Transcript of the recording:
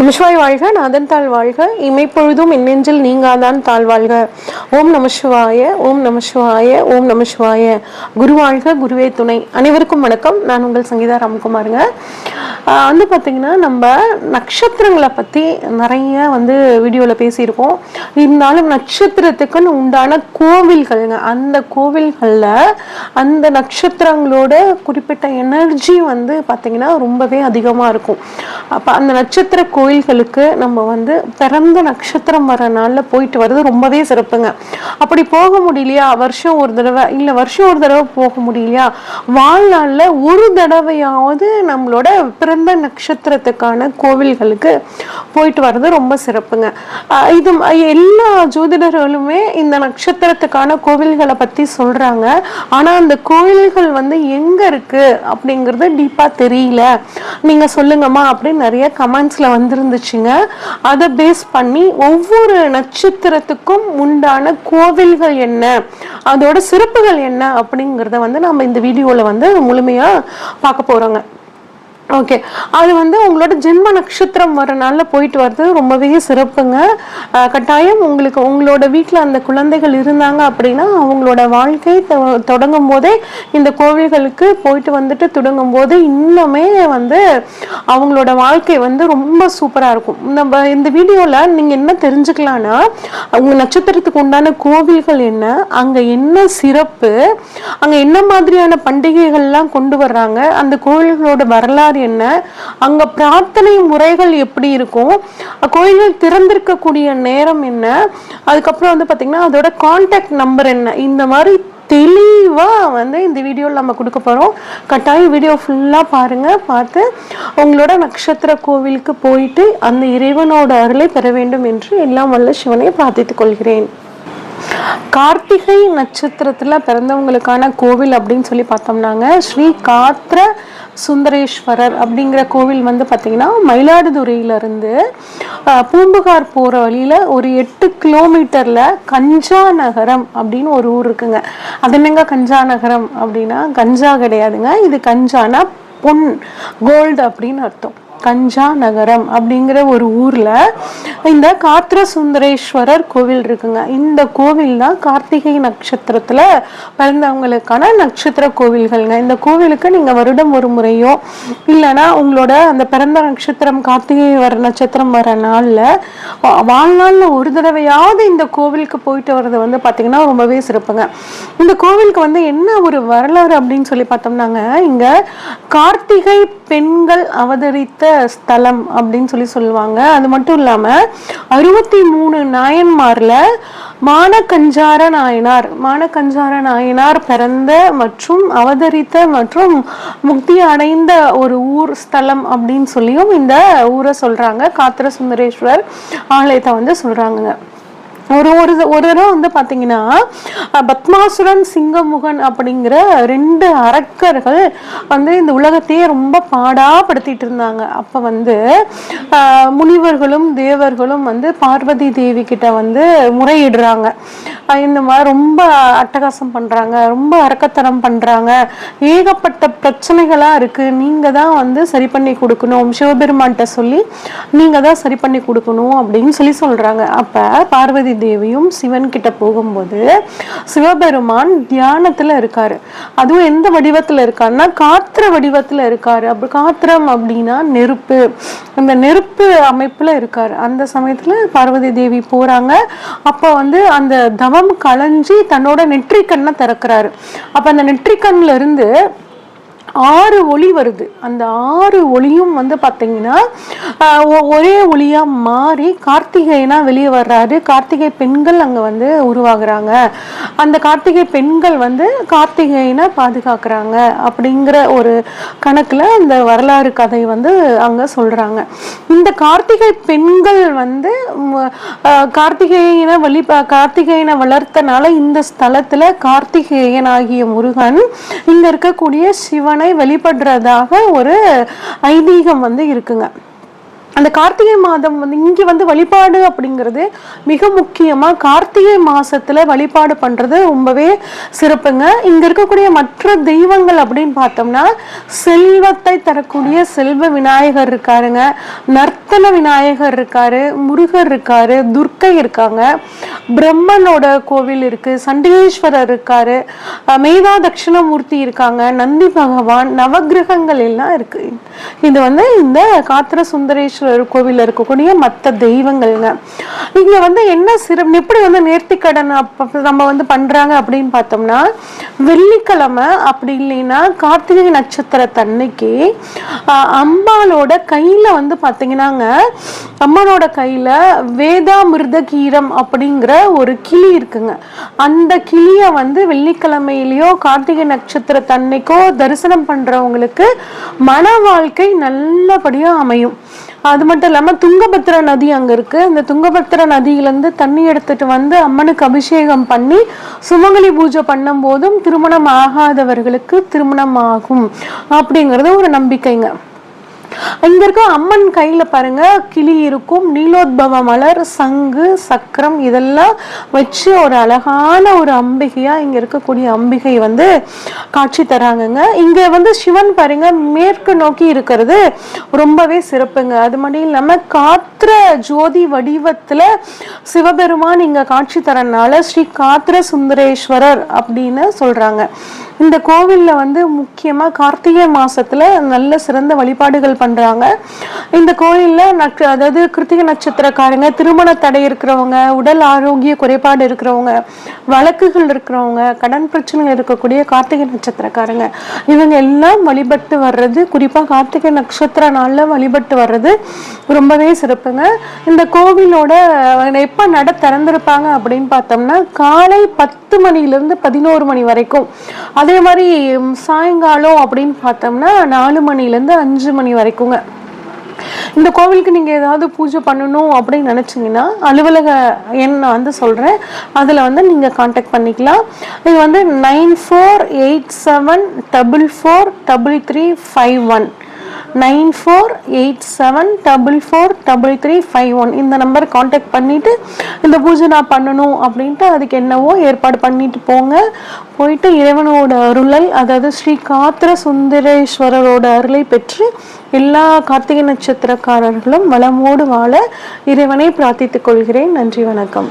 நமசிவாய் வாழ்க நாதன் தாழ் வாழ்க இமைப்பொழுதும் என்னெஞ்சில் நீங்காதான் தாழ் வாழ்க ஓம் நமசிவாய ஓம் நமசிவாய ஓம் நமசிவாய. குரு வாழ்க குருவே துணை. அனைவருக்கும் வணக்கம். நான் உங்கள் சங்கீதா ராம்குமாருங்க. வந்து பார்த்தீங்கன்னா நம்ம நட்சத்திரங்களை பற்றி நிறைய வந்து வீடியோவில் பேசியிருக்கோம். இருந்தாலும் நட்சத்திரத்துக்குன்னு உண்டான கோவில்கள்ங்க அந்த கோவில்களில் அந்த நட்சத்திரங்களோட குறிப்பிட்ட எனர்ஜி வந்து பார்த்தீங்கன்னா ரொம்பவே அதிகமாக இருக்கும். அப்போ அந்த நட்சத்திர கோயில்களுக்கு நம்ம வந்து பிறந்த நட்சத்திரம் வர நாளில் போயிட்டு வர்றது ரொம்பவே சிறப்புங்க. அப்படி போக முடியலையா? வருஷம் ஒரு தடவை இல்லை வருஷம் ஒரு தடவை போக முடியலையா? வாழ்நாளில் ஒரு தடவையாவது நம்மளோட பிறந்த நட்சத்திரத்துக்கான கோவில்களுக்கு போயிட்டு வர்றது ரொம்ப சிறப்புங்க. இது எல்லா ஜோதிடர்களுமே இந்த நட்சத்திரத்துக்கான கோவில்களை பற்றி சொல்கிறாங்க ஆனால் அந்த கோவில்கள் வந்து எங்கே இருக்குது அப்படிங்கிறது டீப்பாக தெரியல. நீங்கள் சொல்லுங்கம்மா அப்படின்னு நிறைய கமெண்ட்ஸில் வந்திருந்துச்சுங்க. அதை பேஸ் பண்ணி ஒவ்வொரு நட்சத்திரத்துக்கும் உண்டான கோவில்கள் என்ன அதோட சிறப்புகள் என்ன அப்படிங்கிறத வந்து நம்ம இந்த வீடியோவில் வந்து முழுமையாக பார்க்க போகிறோங்க ஓகே அது வந்து உங்களோட ஜென்ம நட்சத்திரம் வரனால போயிட்டு வர்றது ரொம்பவே சிறப்புங்க. கட்டாயம் உங்களுக்கு உங்களோட வீட்டில் அந்த குழந்தைகள் இருந்தாங்க அப்படின்னா அவங்களோட வாழ்க்கை தொ- தொடங்கும் போதே இந்த கோவில்களுக்கு போயிட்டு வந்துட்டு தொடங்கும் போது இன்னுமே வந்து அவங்களோட வாழ்க்கை வந்து ரொம்ப சூப்பராக இருக்கும். நம்ம இந்த வீடியோவில் நீங்கள் என்ன தெரிஞ்சுக்கலாம்னா உங்கள் நட்சத்திரத்துக்கு உண்டான கோவில்கள் என்ன அங்கே என்ன சிறப்பு அங்கே என்ன மாதிரியான பண்டிகைகள்லாம் கொண்டு வர்றாங்க அந்த கோவில்களோட வரலாறு என்ன? அங்கே பிரார்த்தனை முறைகள் எப்படி இருக்கும்? கோயில்கள் திறந்திருக்கக்கூடிய நேரம் என்ன? அதுக்கப்புறம் வந்து பார்த்திங்கன்னா அதோட காண்டாக்ட் நம்பர் என்ன? இந்த மாதிரி தெளிவாக வந்து இந்த வீடியோவில் நம்ம கொடுக்க போகிறோம் கட்டாயம் வீடியோ ஃபுல்லாக பாருங்கள் பார்த்து உங்களோட நட்சத்திர கோவிலுக்கு போயிட்டு அந்த இறைவனோட அருளை பெற வேண்டும் என்று எல்லாம் வல்ல சிவனை பிரார்த்தித்துக் கொள்கிறேன். கார்த்திகை நட்சத்திரத்துல பிறந்தவங்களுக்கான கோவில் அப்படின்னு சொல்லி பார்த்தோம்னாங்க. ஸ்ரீ காத்திர சுந்தரேஸ்வரர் அப்படிங்கிற கோவில் வந்து பார்த்திங்கன்னா மயிலாடுதுறையிலேருந்து பூம்புகார் போகிற வழியில் ஒரு எட்டு கிலோமீட்டரில் கஞ்சா நகரம் அப்படின்னு ஒரு ஊர் இருக்குங்க. அது என்னங்க கஞ்சா நகரம் அப்படின்னா கஞ்சா கிடையாதுங்க. இது கஞ்சானா பொன் கோல்டு அப்படின்னு அர்த்தம். கஞ்சா நகரம் அப்படிங்கிற ஒரு ஊர்ல இந்த காத்திர சுந்தரேஸ்வரர் கோவில் இருக்குங்க. இந்த கோவில் தான் கார்த்திகை நட்சத்திரத்துல பிறந்தவங்களுக்கான நட்சத்திர கோவில்கள்ங்க. இந்த கோவிலுக்கு நீங்கள் வருடம் ஒரு முறையோ இல்லைன்னா உங்களோட அந்த பிறந்த நட்சத்திரம் கார்த்திகை வர நட்சத்திரம் வர நாள்ல வாழ்நாளில் ஒரு தடவையாவது இந்த கோவிலுக்கு போயிட்டு வர்றது வந்து பார்த்தீங்கன்னா ரொம்பவே சிறப்புங்க. இந்த கோவிலுக்கு வந்து என்ன ஒரு வரலாறு அப்படின்னு சொல்லி பார்த்தோம்னாங்க. இங்கே கார்த்திகை பெண்கள் அவதரித்த ஸ்தலம் அப்படின்னு சொல்லி சொல்லுவாங்க. அது மட்டும் இல்லாம அறுபத்தி மூணு நாயன்மார்ல மானக்கஞ்சார நாயனார் மானக்கஞ்சார நாயனார் பிறந்த மற்றும் அவதரித்த மற்றும் முக்தி அடைந்த ஒரு ஊர் ஸ்தலம் அப்படின்னு சொல்லியும் இந்த ஊரை சொல்றாங்க. காத்திர சுந்தரேஸ்வர் ஆலயத்தை வந்து சொல்றாங்க ஒரு ஒரு ஒரு தடவை வந்து பார்த்தீங்கன்னா பத்மாசுரன் சிங்கமுகன் அப்படிங்கிற ரெண்டு அரக்கர்கள் வந்து இந்த உலகத்தையே ரொம்ப பாடாப்படுத்திட்டு இருந்தாங்க. அப்போ வந்து முனிவர்களும் தேவர்களும் வந்து பார்வதி தேவி கிட்ட வந்து முறையிடுறாங்க. இந்த மாதிரி ரொம்ப அட்டகாசம் பண்ணுறாங்க ரொம்ப அரக்கத்தனம் பண்ணுறாங்க ஏகப்பட்ட பிரச்சனைகளாக இருக்குது நீங்கள் தான் வந்து சரி பண்ணி கொடுக்கணும். சிவபெருமான்கிட்ட சொல்லி நீங்கள் தான் சரி பண்ணி கொடுக்கணும் அப்படின்னு சொல்லி சொல்கிறாங்க அப்போ பார்வதி தேவி தேவியும் சிவன் கிட்ட போகும்போது சிவபெருமான் தியானத்துல இருக்காரு. அதுவும் எந்த வடிவத்துல இருக்காருன்னா காத்திர வடிவத்துல இருக்காரு. அப்படி காத்திரம் அப்படின்னா நெருப்பு. அந்த நெருப்பு அமைப்புல இருக்காரு. அந்த சமயத்துல பார்வதி தேவி போறாங்க. அப்ப வந்து அந்த தவம் களைஞ்சி தன்னோட நெற்றிக்கண்ணை திறக்கிறாரு. அப்ப அந்த நெற்றிக்கண்ல இருந்து ஆறு ஒளி வருது. அந்த ஆறு ஒளியும் வந்து பார்த்தீங்கன்னா ஒரே ஒளியா மாறி கார்த்திகைனா வெளியே வர்றாரு. கார்த்திகை பெண்கள் அங்க வந்து உருவாகுறாங்க. அந்த கார்த்திகை பெண்கள் வந்து கார்த்திகைனை பாதுகாக்கிறாங்க அப்படிங்கிற ஒரு கணக்குல அந்த வரலாறு கதை வந்து அங்க சொல்றாங்க. இந்த கார்த்திகை பெண்கள் வந்து கார்த்திகையினை கார்த்திகேயனை வழி கார்த்திகேயனை வளர்த்தனால இந்த ஸ்தலத்துல கார்த்திகேயன் ஆகிய முருகன் இங்க இருக்கக்கூடிய சிவன் வெளிப்படுறதாக ஒரு ஐதீகம் வந்து இருக்குங்க. அந்த கார்த்திகை மாதம் வந்து இங்கே வந்து வழிபாடு அப்படிங்கிறது மிக முக்கியமாக கார்த்திகை மாதத்தில் வழிபாடு பண்ணுறது ரொம்பவே சிறப்புங்க. இங்கே இருக்கக்கூடிய மற்ற தெய்வங்கள் அப்படின்னு பார்த்தோம்னா செல்வத்தை தரக்கூடிய செல்வ விநாயகர் இருக்காருங்க. நர்த்தன விநாயகர் இருக்காரு முருகர் இருக்காரு துர்க்கை இருக்காங்க. பிரம்மனோட கோவில் இருக்கு சண்டிகேஸ்வரர் இருக்காரு மேதா தட்சிணமூர்த்தி இருக்காங்க நந்தி பகவான் நவகிரகங்கள் எல்லாம் இருக்கு. இது வந்து இந்த காத்திர சுந்தரேஸ்வரர் கோவிலில் இருக்கக்கூடிய மற்ற தெய்வங்கள்ங்க. இங்க வந்து என்ன சிறப்பு எப்படி வந்து நேர்த்திக்கடன் நம்ம வந்து பண்றாங்க அப்படின்னு பார்த்தோம்னா வெள்ளிக்கிழமை அப்படி இல்லைன்னா கார்த்திகை நட்சத்திரத்தன்னைக்கு அம்பாலோட கையில வந்து பார்த்தீங்கன்னாங்க அம்மனோட கையில வேதாமிருத கீரம் அப்படிங்கிற ஒரு கிளி இருக்குங்க. அந்த கிளியை வந்து வெள்ளிக்கிழமையிலையோ கார்த்திகை நட்சத்திரத்தன்னைக்கோ தரிசனம் பண்றவங்களுக்கு மன வாழ்க்கை நல்லபடியாக அமையும். அது மட்டும் இல்லாமல் துங்கபத்திர நதி அங்கே இருக்குது அந்த துங்கபத்திர நதியிலேருந்து தண்ணி எடுத்துட்டு வந்து அம்மனுக்கு அபிஷேகம் பண்ணி சுமங்கலி பூஜை பண்ணும் போதும் திருமணம் ஆகாதவர்களுக்கு திருமணம் ஆகும். அப்படிங்கிறது ஒரு நம்பிக்கைங்க. இங்க இருக்க அம்மன் கையில பாருங்க கிளி இருக்கும் நீலோத்பவ மலர் சங்கு சக்கரம் இதெல்லாம் வச்சு ஒரு அழகான ஒரு அம்பிகையா இங்க இருக்கக்கூடிய அம்பிகை வந்து காட்சி தராங்கங்க. இங்க வந்து சிவன் பாருங்க மேற்கு நோக்கி இருக்கிறது ரொம்பவே சிறப்புங்க. அது மட்டும் இல்லாம காத்திர ஜோதி வடிவத்துல சிவபெருமான் இங்க காட்சி தரனால ஸ்ரீ காத்திர சுந்தரேஸ்வரர் அப்படின்னு சொல்றாங்க. இந்த கோவிலில் வந்து முக்கியமாக கார்த்திகை மாதத்தில் நல்ல சிறந்த வழிபாடுகள் பண்ணுறாங்க இந்த கோயிலில் நக் அதாவது கிருத்திகை நட்சத்திரக்காரங்க திருமண தடை இருக்கிறவங்க உடல் ஆரோக்கிய குறைபாடு இருக்கிறவங்க வழக்குகள் இருக்கிறவங்க கடன் பிரச்சனைகள் இருக்கக்கூடிய கார்த்திகை நட்சத்திரக்காரங்க இவங்க எல்லாம் வழிபட்டு வர்றது குறிப்பாக கார்த்திகை நட்சத்திர நாளில் வழிபட்டு வர்றது ரொம்பவே சிறப்புங்க. இந்த கோவிலோட எப்போ நட திறந்திருப்பாங்க அப்படின்னு பார்த்தோம்னா காலை பத்து மணிலேருந்து பதினோரு மணி வரைக்கும். அதே மாதிரி சாயங்காலம் அப்படின்னு பார்த்தோம்னா நாலு மணிலேருந்து அஞ்சு மணி வரைக்குங்க. இந்த கோவிலுக்கு நீங்கள் ஏதாவது பூஜை பண்ணணும் அப்படின்னு நினச்சிங்கன்னா அலுவலக எண் நான் வந்து சொல்கிறேன் அதில் வந்து நீங்கள் காண்டாக்ட் பண்ணிக்கலாம். இது வந்து nine four eight seven double four double three five one. Nine four eight seven double four double three five one. இந்த நம்பர் காண்டாக்ட் பண்ணிவிட்டு இந்த பூஜை நான் பண்ணணும் அப்படின்ட்டு அதுக்கு என்னவோ ஏற்பாடு பண்ணிட்டு போங்க. போயிட்டு இறைவனோட அருளை அதாவது ஸ்ரீ காத்திர சுந்தரேஸ்வரரோட அருளை பெற்று எல்லா கார்த்திகை நட்சத்திரக்காரர்களும் வளமோடு வாழ இறைவனை பிரார்த்தித்துக் கொள்கிறேன். நன்றி வணக்கம்.